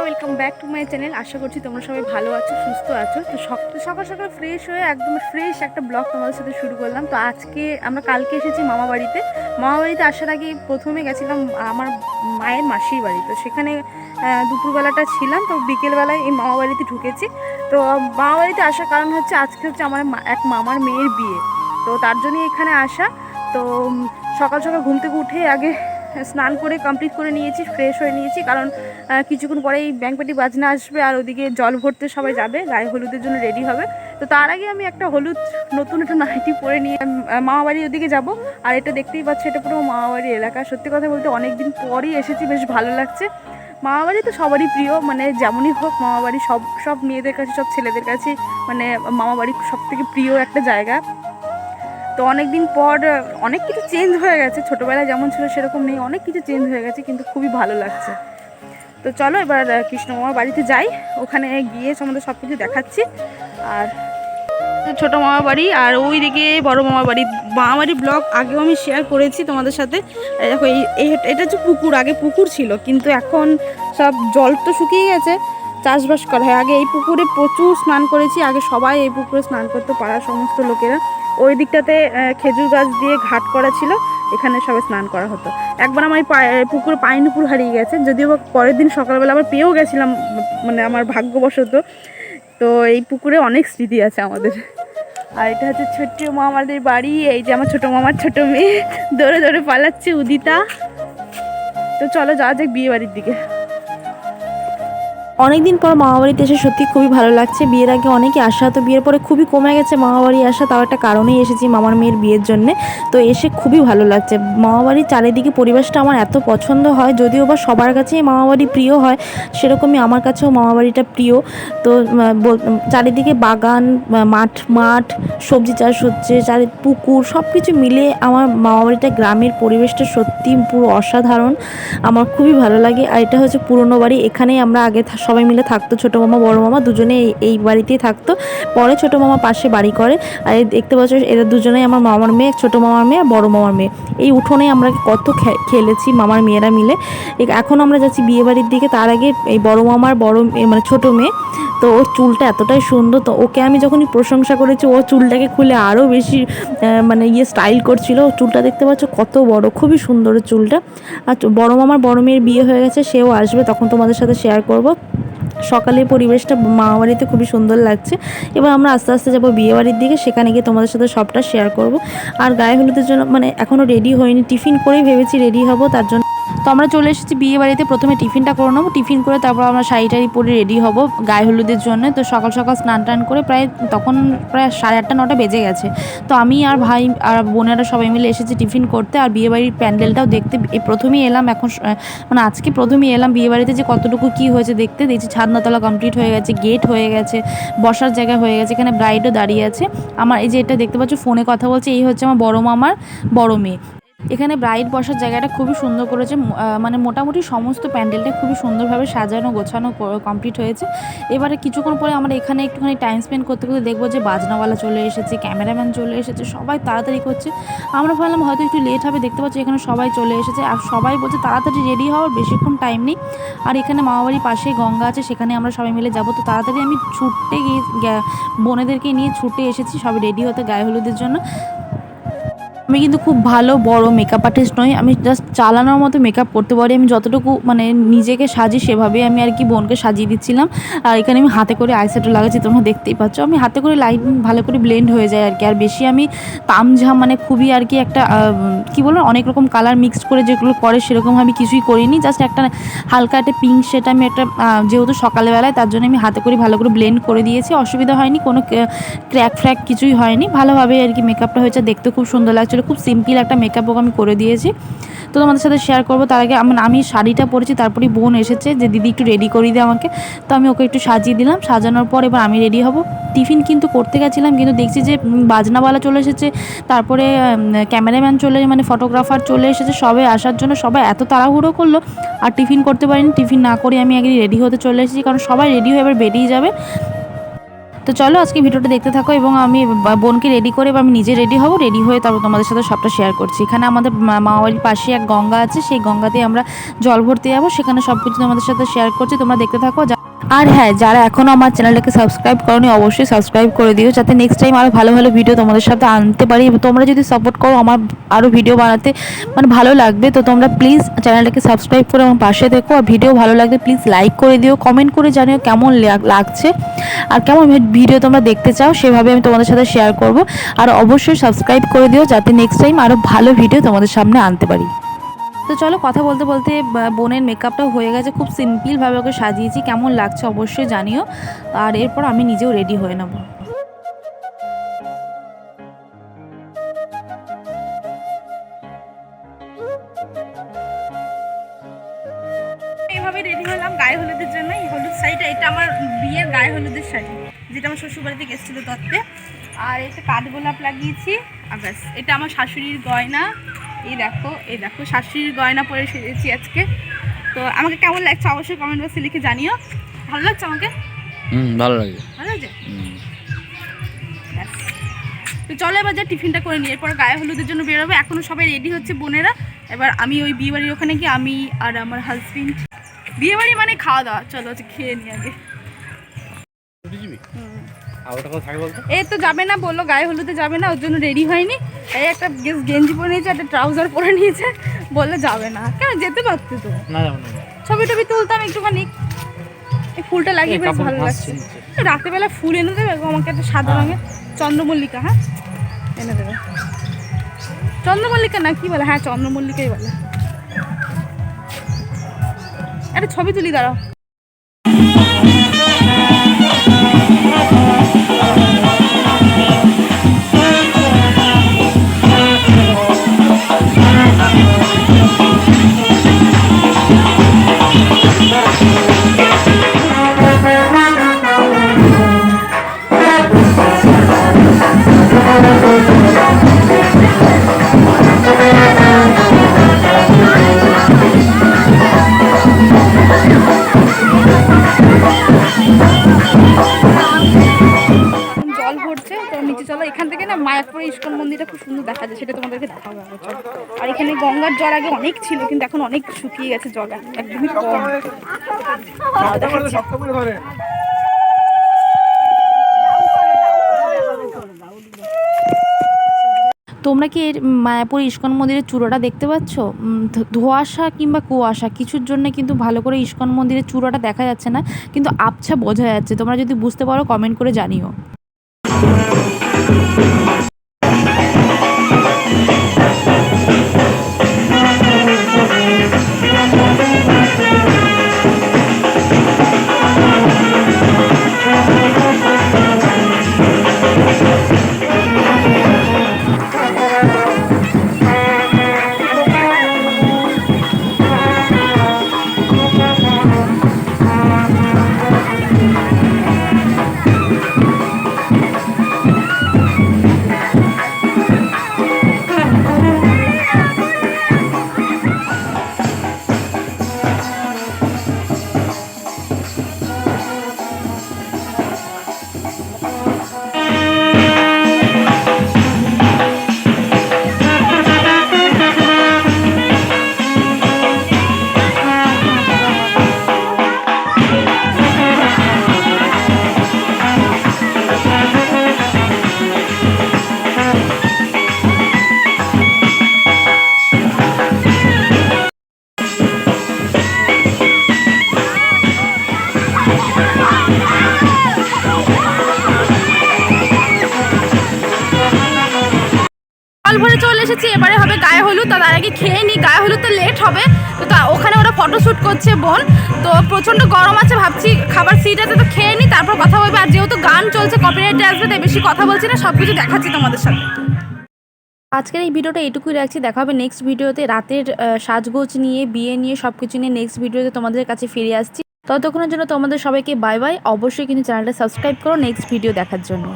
Welcome back to my channel আশা করছি তোমরা সবাই ভালো আছো, সুস্থ আছো। তো সক- সকাল সকাল ফ্রেশ হয়ে একদম ফ্রেশ একটা ব্লগ তোমাদের সাথে শুরু করলাম। তো আজকে আমরা কালকে এসেছি মামা বাড়িতে মামা বাড়িতে আসার আগে প্রথমে গেছিলাম আমার মায়ের মাসির বাড়ি। তো সেখানে দুপুরবেলাটা ছিলাম, তো বিকেলবেলায় এই মামা বাড়িতে ঢুকেছি। তো মামা বাড়িতে আসার কারণ হচ্ছে, আজকে হচ্ছে আমার এক মামার মেয়ের বিয়ে। তো তার জন্যই এখানে আসা। তো সকাল সকাল ঘুম থেকে উঠে আগে স্নান করে কমপ্লিট করে নিয়েছি ফ্রেশ হয়ে নিয়েছি। কারণ কিছুক্ষণ পরেই ব্যাংকপাটি বাজনা আসবে আর ওদিকে জল ভরতে সবাই যাবে, গায়ে হলুদের জন্য রেডি হবে। তো তার আগে আমি একটা হলুদ, নতুন একটা নাইটি পরে নিয়ে মামাবাড়ির ওদিকে যাব। আর এটা দেখতেই পাচ্ছি, এটা পুরো মামাবাড়ির এলাকা। সত্যি কথা বলতে অনেক দিন পরই এসেছি, বেশ ভালো লাগছে। মামাবাড়ি তো সবারই প্রিয় মানে যেমনই হোক, মামাবাড়ি সব সব মেয়েদের কাছে, সব ছেলেদের কাছে মানে মামাবাড়ি সব থেকে প্রিয় একটা জায়গা। তো অনেক দিন পর অনেক কিছু চেঞ্জ হয়ে গেছে। ছোটোবেলায় যেমন ছিল সেরকম নেই অনেক কিছু চেঞ্জ হয়ে গেছে কিন্তু খুবই ভালো লাগছে। তো চলো এবার আহ, কৃষ্ণ মামার বাড়িতে যাই। ওখানে গিয়ে তোমাদের সব কিছু দেখাচ্ছি। আর ছোটো মামা বাড়ি আর ওই দিকে বড় মামা বাড়ি। মামা বাড়ি ব্লগ আগেও আমি শেয়ার করেছি তোমাদের সাথে। দেখো এই এটা হচ্ছে পুকুর আগে পুকুর ছিল কিন্তু এখন সব জল তো শুকিয়ে গেছে চাষবাস করা হয়। আগে এই পুকুরে প্রচুর স্নান করেছি আগে সবাই এই পুকুরে স্নান করতে পারার সমস্ত লোকেরা। ওই দিকটাতে খেজুর গাছ দিয়ে ঘাট করা ছিল, এখানে সবাই স্নান করা হতো। একবার আমার পুকুরে পাইনুপুর হারিয়ে গেছে, যদিও পরের দিন সকালবেলা আবার পেয়েও গেছিলাম মানে আমার ভাগ্যবশত। তো এই পুকুরে অনেক স্মৃতি আছে আমাদের। আর এটা হচ্ছে ছোট্ট মামাদের বাড়ি, এই যে আমার ছোট মামার ছোট মেয়ে। দৌড়ে দৌড়ে পালাচ্ছে উদিতা। তো চলো যাওয়া যাক বিয়ে বাড়ির দিকে। অনেকদিন পর মামাবাড়িতে এসে সত্যি খুবই ভালো লাগছে। বিয়ের আগে অনেকে আসা তো বিয়ের পরে খুবই কমে গেছে মামাবাড়ি আসা, তাও একটা কারণেই এসেছি মামার মেয়ের বিয়ের জন্য। তো এসে খুবই ভালো লাগছে। মামাবাড়ির চারিদিকে পরিবেশটা আমার এত পছন্দ হয়, যদিও বা সবার কাছেই মামাবাড়ি প্রিয় হয়, সেরকমই আমার কাছেও মামাবাড়িটা প্রিয়। তো চারিদিকে বাগান মাঠ মাঠ, সবজি চাষ হচ্ছে, চারি, পুকুর সব কিছু মিলে আমার মামাবাড়িটা গ্রামের পরিবেশটা সত্যি পুরো অসাধারণ। আমার খুবই ভালো লাগে। আর এটা হচ্ছে পুরনো বাড়ি, এখানেই আমরা আগে সবাই মিলে থাকতো, ছোটো মামা, বড় মামা, দুজনে এই বাড়িতেই থাকতো। পরে ছোটো মামা পাশে বাড়ি করে। আর দেখতে পাচ্ছ, এরা দুজনেই আমার মামার মেয়ে, ছোটো মামার মেয়ে, বড় মামার মেয়ে। এই উঠোনে আমরা কত খেলেছি মামার মেয়েরা মিলে। এখন আমরা যাচ্ছি বিয়ে বাড়ির দিকে, তার আগে এই বড় মামার বড় মানে ছোটো মেয়ে। তো ওর চুলটা এতটাই সুন্দর, তো ওকে আমি যখনই প্রশংসা করেছি, ও চুলটাকে খুলে আরও বেশি মানে ইয়ে স্টাইল করছিল। চুলটা দেখতে পাচ্ছ, কত বড়, খুবই সুন্দর চুলটা। আর বড় মামার বড় মেয়ের বিয়ে হয়ে গেছে, সেও আসবে, তখন তোমাদের সাথে শেয়ার করব। সকালের পরিবেশটা মামা বাড়িতে খুবই সুন্দর লাগছে। এবার আমরা আস্তে আস্তে যাব বিয়ে বাড়ির দিকে, সেখানে গিয়ে তোমাদের সাথে সবটা শেয়ার করব। আর গায়ে হলুদের জন্য মানে এখনও রেডি হয়নি, টিফিন করেই ভেবেছি রেডি হব, তার জন্য তো আমরা চলে এসেছি বিয়ে বাড়িতে। প্রথমে টিফিনটা করে নেব। টিফিন করে তারপর আমরা শাড়ি টাড়ি পরে রেডি হব গায়ে হলুদের জন্য। তো সকাল সকাল স্নান টান করে প্রায় তখন প্রায় সাড়ে আটটা, নটা বেজে গেছে। তো আমি আর ভাই আর বোনেরা সবাই মিলে এসেছি টিফিন করতে আর বিয়ে বাড়ির প্যান্ডেলটাও দেখতে প্রথমেই এলাম। এখন মানে আজকে প্রথমেই এলাম বিয়ে বাড়িতে যে কতটুকু কী হয়েছে দেখতে। দেখছি ছাদনাতলা কমপ্লিট হয়ে গেছে গেট হয়ে গেছে, বসার জায়গা হয়ে গেছে, এখানে ব্রাইডও দাঁড়িয়ে আছে। আমার এই যে এটা দেখতে পাচ্ছ ফোনে কথা বলছে, এই হচ্ছে আমার বড় মামার বড় মেয়ে। এখানে ব্রাইড বসার জায়গাটা খুবই সুন্দর করেছে মানে মোটামুটি সমস্ত প্যান্ডেলটা খুবই সুন্দরভাবে সাজানো, গোছানো কমপ্লিট হয়েছে। এবারে কিছুক্ষণ পরে আমরা এখানে একটুখানি টাইম স্পেন্ড করতে করতে দেখব যে বাজনাওয়ালা চলে এসেছে ক্যামেরাম্যান চলে এসেছে, সবাই তাড়াতাড়ি করছে। আমরা ভাবলাম হয়তো একটু লেট হবে, দেখতে পাচ্ছি এখানে সবাই চলে এসেছে। আর সবাই বলছে তাড়াতাড়ি রেডি হওয়ার বেশিক্ষণ টাইম নেই। আর এখানে মামাবাড়ির পাশেই গঙ্গা আছে, সেখানে আমরা সবাই মিলে যাব। তো তাড়াতাড়ি আমি ছুটতে গিয়ে গ্যা- বোনেদেরকে নিয়ে ছুটে এসেছি সবাই রেডি হতে গায়ে হলুদের জন্য। আমি কিন্তু খুব ভালো, বড় মেকআপ আর্টিস্ট নই। আমি জাস্ট চালানোর মতো মেকআপ করতে পারি। আমি যতটুকু মানে নিজেকে সাজি সেভাবে আমি আর কি বোনকে সাজিয়ে দিচ্ছিলাম। আর এখানে আমি হাতে করে আইশ্যাডো লাগাচ্ছি, তোমরা দেখতেই পাচ্ছ। আমি হাতে করে লাইট ভালো করে ব্লেন্ড হয়ে যায় আর কি। আর বেশি আমি তামঝাম মানে খুবই আর কি একটা কি বলব, অনেক রকম কালার মিক্সড করে যেগুলো করে সেরকম আমি কিছুই করিনি। জাস্ট একটা হালকা একটা পিঙ্ক সেটা আমি একটা যেহেতু সকালবেলায় তার জন্য আমি হাতে করে ভালো করে ব্লেন্ড করে দিয়েছি। অসুবিধা হয়নি, কোনো ক্র্যাক ফ্র্যাক কিছুই হয়নি। ভালোভাবে আর কি মেকআপটা হয়েছে। দেখতে খুব সুন্দর লাগছিল খুব সিম্পল একটা মেকআপও আমি করে দিয়েছি। তো তোমাদের সাথে শেয়ার করব, তার আগে আমি শাড়িটা পরেছি তারপরে বোন এসেছে যে, দিদি একটু রেডি করিয়ে দে আমাকে। তো আমি ওকে একটু সাজিয়ে দিলাম, সাজানোর পর এবার আমি রেডি হব। টিফিন কিন্তু করতে গেছিলাম, কিন্তু দেখছি যে বাজনাওয়ালা চলে এসেছে। তারপরে ক্যামেরাম্যান চলে মানে ফটোগ্রাফার চলে এসেছে সবাই আসার জন্য। সবাই এত তাড়াহুড়ো করল, আর টিফিন করতে পারিনি। টিফিন না করে আমি আগে রেডি হতে চলে এসেছি, কারণ সবাই রেডি হয়ে এবার বেরিয়ে যাবে। তো চলো আজকে ভিডিওটা দেখতে থাকো এবং আমি বোনকে রেডি করে বা আমি নিজে রেডি হব রেডি হয়ে তারপর তোমাদের সাথে সবটা শেয়ার করছি। এখানে আমাদের মামাবাড়ির পাশে এক গঙ্গা আছে, সেই গঙ্গাতে আমরা জল ভরতে যাব। সেখানে সব কিছু তোমাদের সাথে শেয়ার করছি। তোমরা দেখতে থাকো আর হ্যাঁ যারা এখনও আমার চ্যানেলটাকে সাবস্ক্রাইব করনি, অবশ্যই সাবস্ক্রাইব করে দিও, যাতে নেক্সট টাইম আরও ভালো ভালো ভিডিও তোমাদের সাথে আনতে পারি। তোমরা যদি সাপোর্ট করো আমার আরও ভিডিও বানাতে মানে ভালো লাগবে, তো তোমরা প্লিজ চ্যানেলটাকে সাবস্ক্রাইব করে আমার পাশে দেখো আর ভিডিও ভালো লাগলে প্লিজ লাইক করে দিও কমেন্ট করে জানিও কেমন লাগ- লাগছে, আর কেমন ভিডিও তোমরা দেখতে চাও, সেভাবে আমি তোমাদের সাথে শেয়ার করব। আর অবশ্যই সাবস্ক্রাইব করে দিও, যাতে নেক্সট টাইম আরও ভালো ভিডিও তোমাদের সামনে আনতে পারি। তো চলো কথা বলতে বলতে বোনের মেকআপটাও হয়ে গেছে, খুব সিম্পলভাবে ওকে সাজিয়েছি, কেমন লাগছে অবশ্যই জানিও, আর এরপর আমি নিজেও রেডি হয়ে নেব। এইভাবে রেডি হলাম গায়ে হলুদের জন্য, এই হলুদ শাড়িটা, এটা আমার বিয়ের গায়ে হলুদের শাড়ি, যেটা আমার শ্বশুরবাড়িতে গেছিল তত্ত্বে আর এটা কাঠগোলাপ লাগিয়েছি, আর ব্যাস, এটা আমার শাশুড়ির গয়না এই দেখো এই দেখো শাশুড়ির গয়না পরে সেরেছি আজকে। তো আমাকে কেমন লাগছে অবশ্যই কমেন্ট বক্সে লিখে জানিও। ভালো লাগছে আমাকে? হুম ভালো লাগে। ভালো লাগছে? তো চলো এবার যা টিফিনটা করে নিই এরপর গায়ে হলুদের জন্য বেরোবে। এখনও সবাই রেডি হচ্ছে বোনেরা। এবার আমি ওই বিয়ে বাড়ির ওখানে গিয়ে আমি আর আমার হাজবেন্ড বিয়ে বাড়ি মানে খাওয়া দাওয়া। চলো খেয়ে নিই আগে। এই তো যাবে না বলল গায়ে হলুদে যাবে না ওর জন্য রেডি হয়নি। এই একটা গেঞ্জি পরে নিয়েছে একটা ট্রাউজার পরে নিয়েছে বললে যাবে না। কেন যেতে পারতে তো। না ছবি টবি তুলতাম একটুখানি। এই ফুলটা লাগিয়ে বেশ ভালো লাগছে। রাত্রেবেলা ফুল এনে দেবে আমাকে একটা সাদা হ্যাঁ। রঙের চন্দ্রমল্লিকা হ্যাঁ? এনে দেবে। চন্দ্রমল্লিকা না কি বলে? হ্যাঁ চন্দ্রমল্লিকাই বলে। একটা ছবি তুলি দাঁড়াও। জল আগে অনেক ছিল কিন্তু এখন অনেক শুকিয়ে গেছে জল একদমই কম। তোমরা কি এর মায়াপুর ইস্কন মন্দিরের চূড়াটা দেখতে পাচ্ছ? ধোঁয়াশা কিংবা কুয়াশা কিছুর জন্য কিন্তু ভালো করে ইস্কন মন্দিরের চূড়াটা দেখা যাচ্ছে না কিন্তু আবছা বোঝা যাচ্ছে। তোমরা যদি বুঝতে পারো কমেন্ট করে জানিও। জল ভরে চলে এসেছি। এবারে হবে গায়ে হলুদ তার আগে খেয়ে নিই গায়ে হলুদ তো লেট হবে। তো তা- ওখানে ওরা ফটোশ্যুট করছে বোন। তো প্রচণ্ড গরম আছে ভাবছি খাবার সিট আছে তো খেয়ে নিই তারপর কথা বলবে। আর যেহেতু গান চলছে কপিরাইটে আসবে, তাই বেশি কথা বলছি না সব কিছু দেখাচ্ছি তোমাদের সাথে আজকের এই ভিডিওটা এটুকুই রাখছি। দেখা হবে নেক্সট ভিডিওতে। রাতের সাজগোজ নিয়ে, বিয়ে নিয়ে সব কিছু নিয়ে নেক্সট ভিডিওতে তোমাদের কাছে ফিরে আসছি। ততক্ষণের জন্য তোমাদের সবাইকে বাই বাই অবশ্যই কিন্তু চ্যানেলটা সাবস্ক্রাইব করো নেক্সট ভিডিও দেখার জন্য।